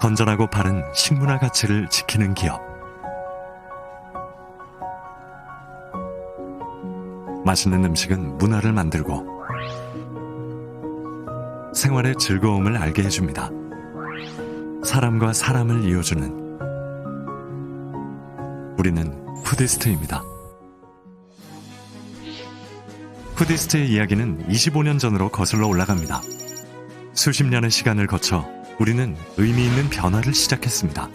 건전하고 바른 식문화 가치를 지키는 기업. 맛있는 음식은 문화를 만들고 생활의 즐거움을 알게 해줍니다. 사람과 사람을 이어주는 우리는 푸디스트입니다. 푸디스트의 이야기는 25년 전으로 거슬러 올라갑니다. 수십 년의 시간을 거쳐 우리는 의미 있는 변화를 시작했습니다.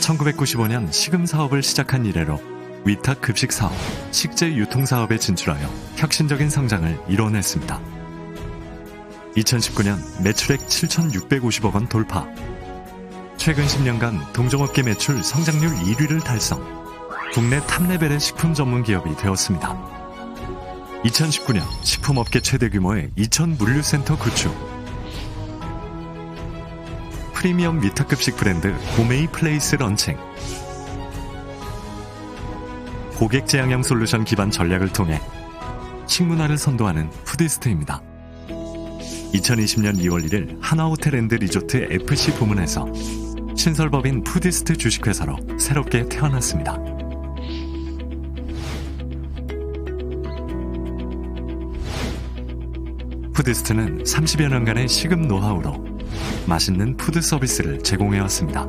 1995년 식음 사업을 시작한 이래로 위탁 급식 사업, 식재 유통 사업에 진출하여 혁신적인 성장을 이뤄냈습니다. 2019년 매출액 7,650억 원 돌파. 최근 10년간 동종업계 매출 성장률 1위를 달성. 국내 탑레벨의 식품 전문 기업이 되었습니다. 2019년 식품업계 최대 규모의 2천 물류센터 구축. 프리미엄 위탁급식 브랜드 고메이 플레이스 런칭. 고객 제향형 솔루션 기반 전략을 통해 식문화를 선도하는 푸디스트입니다. 2020년 2월 1일 하나호텔 앤드 리조트 FC 부문에서 신설법인 푸디스트 주식회사로 새롭게 태어났습니다. 푸디스트는 30여 년간의 식음 노하우로 맛있는 푸드 서비스를 제공해 왔습니다.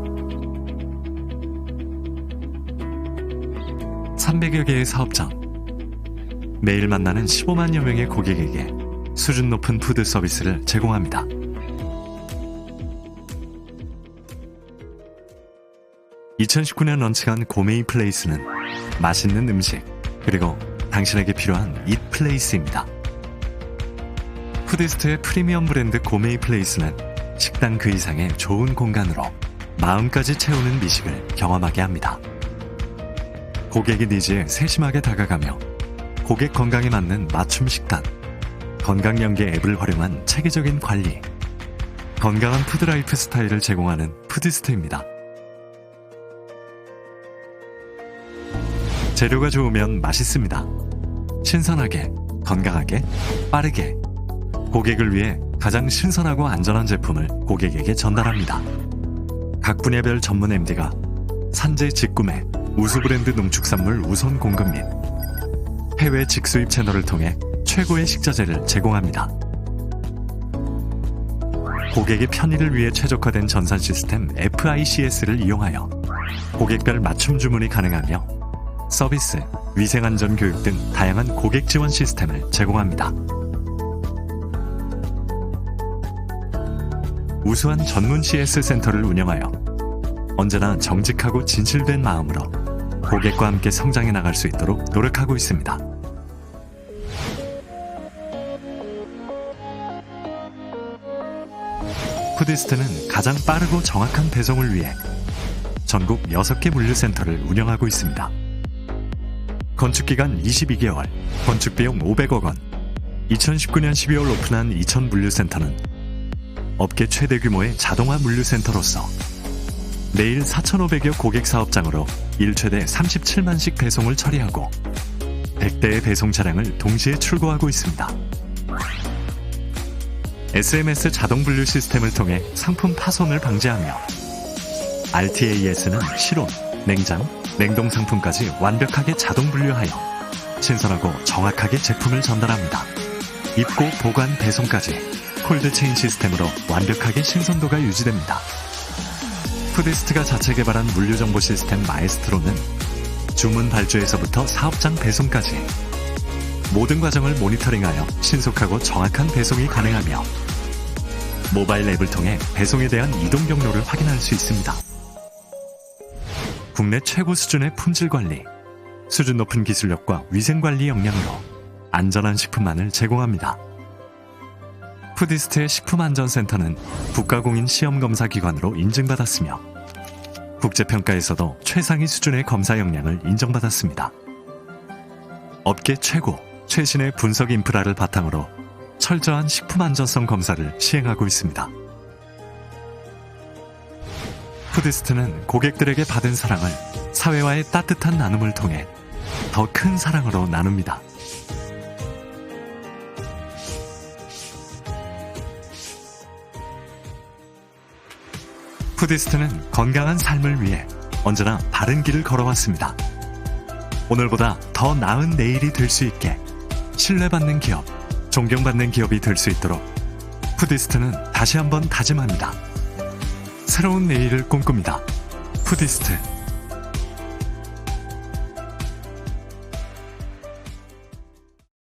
300여 개의 사업장, 매일 만나는 15만여 명의 고객에게 수준 높은 푸드 서비스를 제공합니다. (2019년) 런칭한 고메이 플레이스는 맛있는 음식 그리고 당신에게 필요한 잇 플레이스입니다. 푸디스트의 프리미엄 브랜드 고메이 플레이스는 식당 그 이상의 좋은 공간으로 마음까지 채우는 미식을 경험하게 합니다. 고객의 니즈에 세심하게 다가가며 고객 건강에 맞는 맞춤 식단, 건강 연계 앱을 활용한 체계적인 관리, 건강한 푸드라이프 스타일을 제공하는 푸디스트입니다. 재료가 좋으면 맛있습니다. 신선하게, 건강하게, 빠르게, 고객을 위해 가장 신선하고 안전한 제품을 고객에게 전달합니다. 각 분야별 전문 MD가 산재 직구매, 우수 브랜드 농축산물 우선 공급 및 해외 직수입 채널을 통해 최고의 식자재를 제공합니다. 고객의 편의를 위해 최적화된 전산 시스템 FICS를 이용하여 고객별 맞춤 주문이 가능하며 서비스, 위생안전 교육 등 다양한 고객 지원 시스템을 제공합니다. 우수한 전문 CS 센터를 운영하여 언제나 정직하고 진실된 마음으로 고객과 함께 성장해 나갈 수 있도록 노력하고 있습니다. 푸디스트는 가장 빠르고 정확한 배송을 위해 전국 6개 물류센터를 운영하고 있습니다. 건축기간 22개월, 건축비용 500억 원, 2019년 12월 오픈한 이천 물류센터는 업계 최대 규모의 자동화 물류센터로서 매일 4,500여 고객 사업장으로 일 최대 37만씩 배송을 처리하고 100대의 배송 차량을 동시에 출고하고 있습니다. SMS 자동 분류 시스템을 통해 상품 파손을 방지하며 RTAS는 실온, 냉장, 냉동 상품까지 완벽하게 자동 분류하여 신선하고 정확하게 제품을 전달합니다. 입고 보관 배송까지 콜드체인 시스템으로 완벽하게 신선도가 유지됩니다. 푸디스트가 자체 개발한 물류정보 시스템 마에스트로는 주문 발주에서부터 사업장 배송까지 모든 과정을 모니터링하여 신속하고 정확한 배송이 가능하며 모바일 앱을 통해 배송에 대한 이동 경로를 확인할 수 있습니다. 국내 최고 수준의 품질 관리, 수준 높은 기술력과 위생 관리 역량으로 안전한 식품만을 제공합니다. 푸디스트의 식품안전센터는 국가공인 시험검사기관으로 인증받았으며 국제평가에서도 최상위 수준의 검사 역량을 인정받았습니다. 업계 최고, 최신의 분석 인프라를 바탕으로 철저한 식품 안전성 검사를 시행하고 있습니다. 푸디스트는 고객들에게 받은 사랑을 사회와의 따뜻한 나눔을 통해 더 큰 사랑으로 나눕니다. 푸디스트는 건강한 삶을 위해 언제나 바른 길을 걸어왔습니다. 오늘보다 더 나은 내일이 될 수 있게 신뢰받는 기업, 존경받는 기업이 될 수 있도록 푸디스트는 다시 한번 다짐합니다. 새로운 내일을 꿈꿉니다. 푸디스트